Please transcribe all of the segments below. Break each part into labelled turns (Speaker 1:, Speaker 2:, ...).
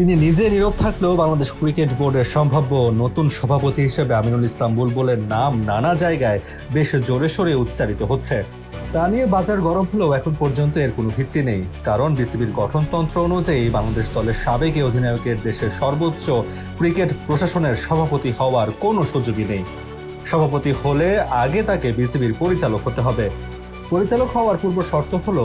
Speaker 1: তিনি নিজে নীরব থাকলেও বাংলাদেশ ক্রিকেট বোর্ডের সম্ভাব্য নতুন সভাপতি হিসেবে আমিনুল ইসলাম বুলবুলের নাম নানা জায়গায় বেশ জোরে সোরে উচ্চারিত হচ্ছে। তা নিয়ে বাজার গরম হলেও এখন পর্যন্ত এর কোনো ভিত্তি নেই। কারণ বিসিবির গঠনতন্ত্র অনুযায়ী বাংলাদেশ দলের সাবেক অধিনায়কের দেশের সর্বোচ্চ ক্রিকেট প্রশাসনের সভাপতি হওয়ার কোনো সুযোগই নেই। সভাপতি হলে আগে তাকে বিসিবির পরিচালক হতে হবে। পরিচালক হওয়ার পূর্ব শর্ত হল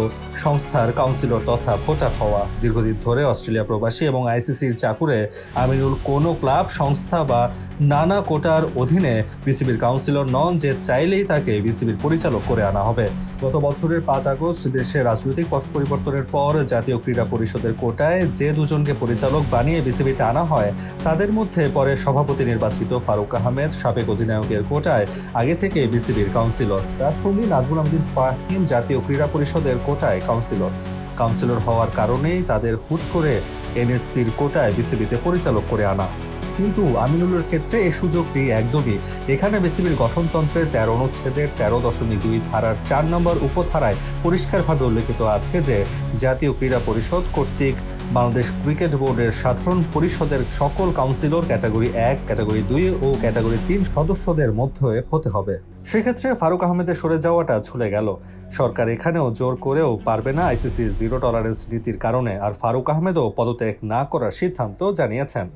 Speaker 1: সংস্থার কাউন্সিলর তথা ভোটার হওয়া। দীর্ঘদিন ধরে অস্ট্রেলিয়া প্রবাসী এবং আইসিসির চাকুরে আমিনুল কোনো ক্লাব, সংস্থা বা নানা কোটার অধীনে বিসিবির কাউন্সিলর নন যে চাইলেই তাকে বিসিবির পরিচালক করে আনা হবে। গত বছরের পাঁচ আগস্ট দেশে রাজনৈতিক পথ পরিবর্তনের পর জাতীয় ক্রীড়া পরিষদের কোটায় যে দুজনকে পরিচালক বানিয়ে বিসিবিতে আনা হয়, তাদের মধ্যে পরে সভাপতি নির্বাচিত ফারুক আহমেদ, সাবেক অধিনায়কের কোটায়, আগে থেকে বিসিবির কাউন্সিলর। সঙ্গে নাজমুল আহমদিন ফাহিম জাতীয় ক্রীড়া পরিষদের কোটায় কাউন্সিলর। কাউন্সিলর হওয়ার কারণেই তাদের হুট করে এনএসসির কোটায় বিসিবিতে পরিচালক করে আনা। কিন্তু আমিনুলের ক্ষেত্রে এই সুযোগটি একদমই এখানে বিসিবির গঠনতন্ত্রের তেরো অনুচ্ছেদের তেরো দশমিক দুই ধারার চার নম্বর উপধারায় পরিষ্কারভাবে উল্লেখিত আছে যে জাতীয় ক্রীড়া পরিষদ কর্তৃক বাংলাদেশ ক্রিকেট বোর্ডের সাধারণ পরিষদের সকল কাউন্সিলর ক্যাটাগরি এক, ক্যাটাগরি দুই ও ক্যাটাগরি তিন সদস্যদের মধ্যে হতে হবে। সেক্ষেত্রে ফারুক আহমেদের সরে যাওয়াটা ছুলে গেল। সরকার এখানেও জোর করেও পারবে না আইসিসির জিরো টলারেন্স নীতির কারণে, আর ফারুক আহমেদও পদত্যাগ না করার সিদ্ধান্ত জানিয়েছেন।